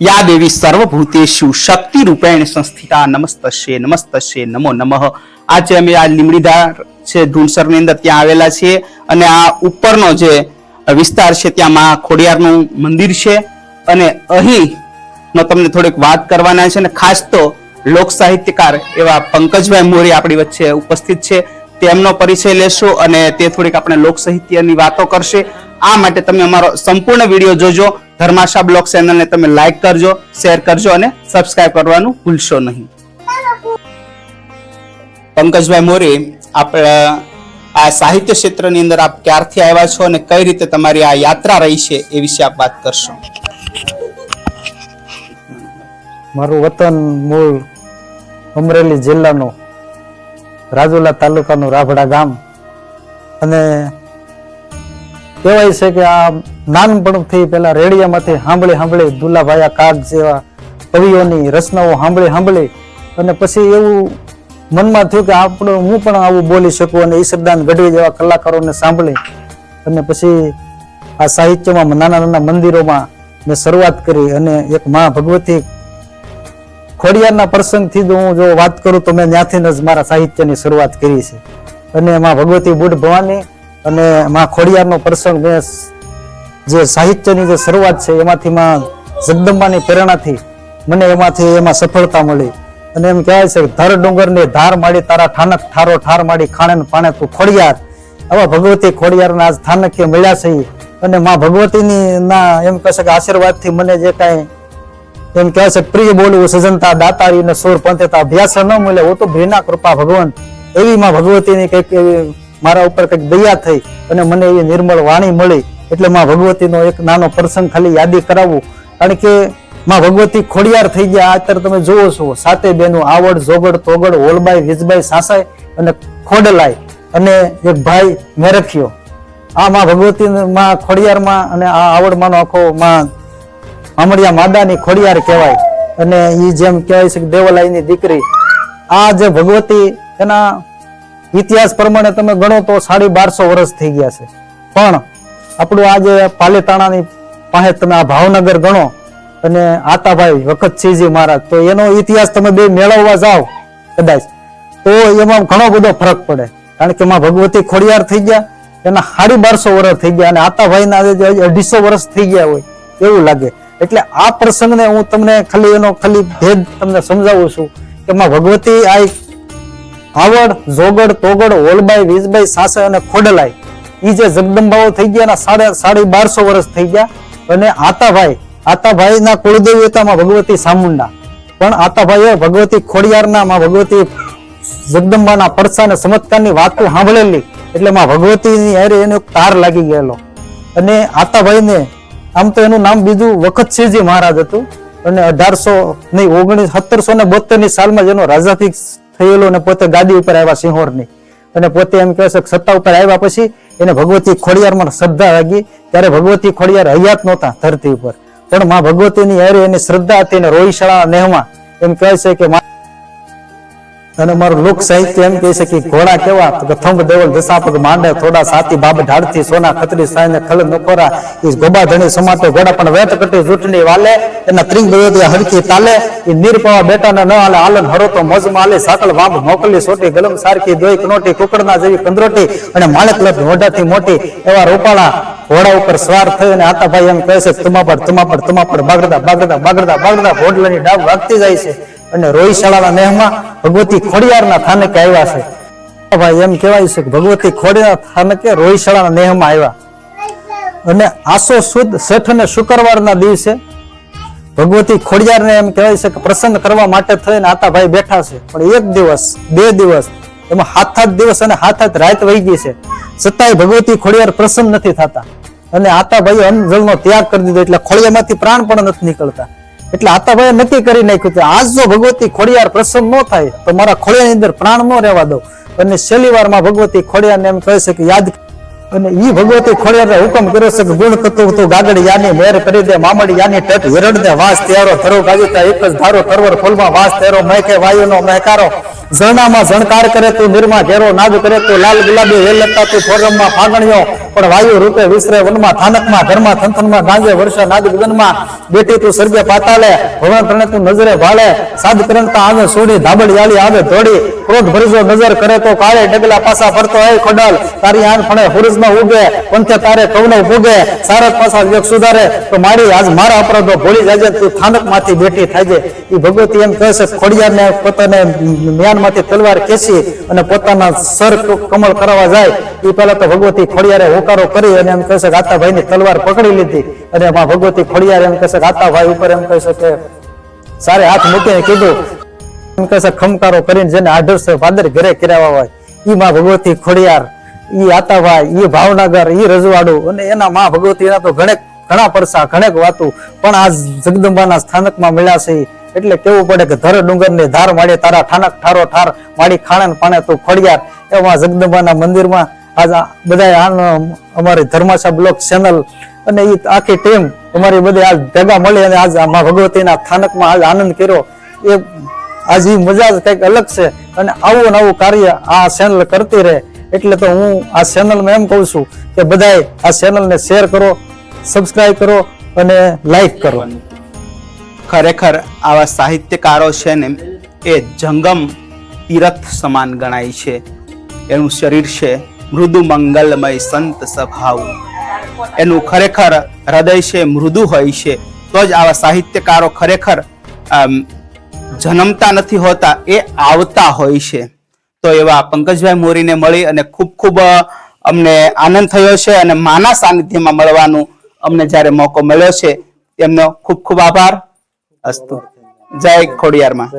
યા દેવી સર્વભૂતેશુ શક્તિ રૂપેણ સંસ્થિતા નમસ્તશે નમસ્તશે નમો નમઃ. આજે અમે આ લીમડીધાર છે ધૂનસરની અંદર ત્યાં આવેલા છીએ અને આ ઉપરનો જે વિસ્તાર છે, ત્યાં માં ખોડિયારનું મંદિર છે. અને અહીં નો તમને થોડીક વાત કરવાના છે અને ખાસ તો લોક સાહિત્યકાર એવા પંકજભાઈ મોરી આપણી વચ્ચે ઉપસ્થિત છે. તેમનો પરિચય લેશો અને તે થોડીક આપણે લોક સાહિત્યની વાતો કરશે. આ માટે તમે અમારો સંપૂર્ણ વીડિયો જોજો. ધર્માશા બ્લોગ ચેનલને તમે લાઈક કરજો શેર કરજો અને સબસ્ક્રાઇબ કરવાનું ભૂલશો નહીં. પંકજભાઈ મોરી આપણે આ સાહિત્ય ક્ષેત્રની અંદર આપ ક્યારથી આવ્યા છો અને કઈ રીતે તમારી આ યાત્રા રહી છે એ વિશે આપ વાત કરશો? મારું વતન મૂળ અમરેલી જિલ્લાનું રાજુલા તાલુકાનું રાભડા ગામ અને કહેવાય છે કે આ નાનપણથી પેલા રેડિયામાંથી સાંભળી સાંભળી દુલાભાયા કાગ જેવા કવિઓની રચનાઓ સાંભળી સાંભળી અને પછી એવું મનમાં થયું કે આપણે હું પણ આવું બોલી શકું અને ઈશ્વરદાન ગઢવી જેવા કલાકારોને સાંભળી અને પછી આ સાહિત્યમાં નાના નાના મંદિરોમાં મેં શરૂઆત કરી અને એક મા ભગવતી ખોડિયારના પ્રસંગથી જ હું જો વાત કરું તો મેં ત્યાંથી જ મારા સાહિત્યની શરૂઆત કરી છે. અને મા ભગવતી બુઢ ભવાની અને માં ખોડિયારનો પ્રસંગ મેં જે સાહિત્યની જે શરૂઆત છે, એમાંથી માં જગદંબાની પ્રેરણાથી મને એમાંથી એમાં સફળતા મળી. અને એમ કહેવાય છે કે ધર ડુંગરને ધાર માડી તારા ઠાનક ઠારો ઠાર માડી ખાણે પાણે તું ખોડિયાર. આવા ભગવતી ખોડિયારના આજ સ્થાનકે મળ્યા છે. અને માં ભગવતીની ના એમ કહેશે કે આશીર્વાદથી મને જે કાંઈ એમ કહે છે, પ્રિય બોલવું સજનતા દાતારી ને સુર પંથેતા અભ્યાસ ન મળે હું તો ભીના કૃપા ભગવાન. એવી માં ભગવતીની કંઈક એવી મારા ઉપર કંઈક દયા થઈ અને મને એવી નિર્મળ વાણી મળી. એટલે માં ભગવતીનો એક નાનો પ્રસંગ ખાલી યાદી કરાવવું કારણ કે માં ભગવતી ખોડિયાર થઈ ગયા. અત્યારે તમે જુઓ છો, સાતે બેનું આવડ જોગડ તોગડ, હોલબાઈ, વીજબાઈ, સાસાઈ અને ખોડલાઈ અને એક ભાઈ મેરખ્યો. આ માં ભગવતી માં ખોડિયારમાં અને આ આવડમાંનો આખો માં અમરિયા માદાની ખોડિયાર કહેવાય. અને એ જેમ કહેવાય છે કે દેવલાઈની દીકરી. આ જે ભગવતી એના ઇતિહાસ પ્રમાણે તમે ગણો તો સાડી બારસો વર્ષ થઈ ગયા છે. પણ આપણું આજે પાલેતાણાની પાસે તમે આ ભાવનગર ગણો અને આતાભાઈ વખતસિંહજી મહારાજ, તો એનો ઇતિહાસ તમે બે મેળવવા જાઓ કદાચ, તો એમાં ઘણો બધો ફરક પડે. કારણ કે એમાં ભગવતી ખોડિયાર થઈ ગયા, એના સાડી બારસો વર્ષ થઈ ગયા અને આતાભાઈના જે અઢીસો વર્ષ થઈ ગયા હોય એવું લાગે. એટલે આ પ્રસંગને હું તમને ખાલી એનો ખાલી ભેદ તમને સમજાવું છું કે એમાં ભગવતી આ આવડ જોગડ તોગડ, ઓલબાઈ, વીજબાઈ સાસે અને ખોડલાઈ. ઈ જે જગદંબાઓ થઈ ગયા સાડા સાડી બારસો વર્ષ થઈ ગયા. અને આતાભાઈ આતાભાઈ ના કુળદેવી હતા માં ભગવતી સામુંડા. પણ આતાભાઈએ ભગવતી ખોડિયારના, માં ભગવતી જગદંબાના પરસા અને ચમત્કારની વાતો સાંભળેલી. એટલે માં ભગવતીની હારે એનો તાર લાગી ગયેલો. અને આતાભાઈને, આમ તો એનું નામ બીજું વખતસિંહજી મહારાજ હતું. અને અઢારસો નહીં, ઓગણીસ, સત્તરસો ને બોતેરની સાલમાં જેનો રાજાથી થયેલો અને પોતે ગાદી ઉપર આવ્યા સિંહોરની. અને પોતે એમ કહે છે કે સત્તા ઉપર આવ્યા પછી એને ભગવતી ખોડિયારમાં શ્રદ્ધા લાગી ત્યારે ભગવતી ખોડિયાર હયાત નહોતા ધરતી ઉપર. પણ માં ભગવતીની હારે એની શ્રદ્ધા હતી અને રોહિશાળા નેહમાં. એમ કહે છે કે અને મારું લોક સાહિત્ય એમ કહે છે કે ઘોડા કેવા? તો થંભ દેવલ દશાપગ માંડે, થોડા સાતી બાબ ઢાળથી, સોના ખતરી, સાયને ખલ નકોરા એ ગોબા સમાતો ઘોડા પણ વેત કટી જૂઠની વાલે, એના ત્રિંગ હરખી હરકી એ નિરપવા બેટાને ન હાલે આલન હરો તો મોજમાં આલે સાકલ વાંબ મોકલી, સોટી ગલમ સારખી દોઈ કનોટી કુકડના જેવી કંદરોટી, અને માણેક લટ મોઢાથી મોટી, એવા રોપાળા ઘોડા ઉપર સવાર થઈ અને આતાભાઈ એમ કહે છે કે તમા પર તમા પર તમા પર બાગડતા બાગડતા બાગડતા બાગડતા ઘોડલાની ડાબ વાગતી જાય છે. અને રોહિશાળાના નેહમાં ભગવતી ખોડિયારના થાનકે આવ્યા છે. ભાઈ એમ કહેવાય છે કે ભગવતી ખોડિયાર થાનકે રોહિશાળાના નેહમાં આવ્યા. અને આસો સુદ શેઠ અને શુક્રવારના દિવસે ભગવતી ખોડિયારને એમ કહેવાય છે કે પ્રસન્ન કરવા માટે થઈને આતાભાઈ બેઠા છે. પણ એક દિવસ, બે દિવસ, એમાં હાથ હાથ દિવસ અને હાથ હાથ રાત વહી ગઈ છે. છતાંય ભગવતી ખોડિયાર પ્રસન્ન નથી થતા. અને આતાભાઈ અન્ન જળનો ત્યાગ કરી દીધો, એટલે ખોડિયામાંથી પ્રાણ પણ નથી નીકળતા. એટલે આતાભાઈએ નક્કી કરી નાખ્યું કે આજ જો ભગવતી ખોડિયાર પ્રસન્ન ન થાય, તો મારા ખોડિયાની અંદર પ્રાણ ન રહેવા દો. અને છેલ્લી વારમાં ભગવતી ખોડિયારને એમ કહે છે કે યાદ અને ઈ ભગવતી ખોડિયારને હુકમ કર્યો છે કે ગુણ થતું તું ગાગડી યાની મેર કરી દે, મામડી યાની ટેટ હિરડ દે, વાસ ત્યારો ધરો ગાજતા એક જ ધારો તરવર ફૂલમાં, વાસ તેરો મહેકે વાયુનો મહેકારો. ઝરણામાં ઝણકાર કરે, તું નિર્મા ઘેરો નાદ કરે, તું લાલ ગુલાબી વેલતા તું ફોરમમાં ફાગણીઓ પણ વાયુ રૂપે વિસરે વનમાં, થાનકમાં, ઘરમાં, થનથનમાં ગાંજે વર્ષે નાદ ગગનમાં બેટી તું સર્ગે પાતાલે, ભવન પ્રણે તું નજરે ભાળે સાદ કરણતા આવે સોડી ધાબળ યાળી આવે ધોડી ક્રોધ ભરજો, નજર કરે તો કાળે ડગલા પાસા ફરતો હોય ખડલ. તારી આન ફણે હુરજમાં ઉગે, પંથે તારે કવનો પૂગે સારત પાસા વ્યક સુધારે, તો મારી આજ મારા અપરાધો ભોળી જાજે, તું થાનકમાંથી બેટી થાય છે એ ભગવતી એમ કહે છે ખોડિયાને પોતાને મ્યાનમાંથી તલવાર ખેંચી અને પોતાના સર કમળ કરાવવા જાય એ પહેલા તો ભગવતી ખોડિયારે હોકારો કરી અને એમ કહે છે કે આતાભાઈ ની તલવાર પકડી લીધી. અને એમાં ભગવતી ખોડિયાર એમ કહે છે ઉપર એમ કહે કે સારે હાથ મૂકીને કીધું. એમ કહે ખમકારો કરીને જેને આઢરસો પાદર ઘરે કર્યા હોય. ઈ માં ભગવતી ખોડિયાર, ઈ આતાભાઈ, ઈ ભાવનગર, ઈ રજવાડું અને એના માં ભગવતીના તો ઘણે ઘણા પરસા, ઘણેક વાતું પણ આ જગદંબાના સ્થાનકમાં મળ્યા છે. એટલે કેવું પડે કે ધર ડુંગર ને ધાર માડે તારા ઠાનક ઠારો ઠાર માડી ખાણે પાણે તું ખોડિયાર એમાં જગદંબાના મંદિરમાં આજ બધા અમારી ધર્માશા બ્લોક ચેનલ અને એ આખી ટીમ અમારી બધી આજ ભેગા મળી અને આજ આ ભગવતીના સ્થાનકમાં આજ આનંદ કર્યો. એ આજ એ મજા જ કંઈક અલગ છે અને આવું નવું કાર્ય આ ચેનલ કરતી રહે. એટલે તો હું આ ચેનલમાં એમ કહું છું કે બધાએ આ ચેનલને શેર કરો સબસ્ક્રાઇબ કરો અને લાઈક કરો. ખરેખર આવા સાહિત્યકારો છે ને, એ જંગમ તીરથ સમાન ગણાય છે. એનું શરીર છે મૃદુ મંગલમય સંત સ્વભાવ. એનું ખરેખર હૃદય છે મૃદુ હોય છે. તો જ આવા સાહિત્યકારો ખરેખર જન્મતા નથી હોતા, એ આવતા હોય છે. તો એવા પંકજભાઈ મોરીને મળી અને ખૂબ ખૂબ, અમને આનંદ થયો છે અને માના સાનિધ્યમાં મળવાનું અમને જ્યારે મોકો મળ્યો છે એમનો ખૂબ ખૂબ આભાર. અસ્તુ. જય ખોડિયારમાં.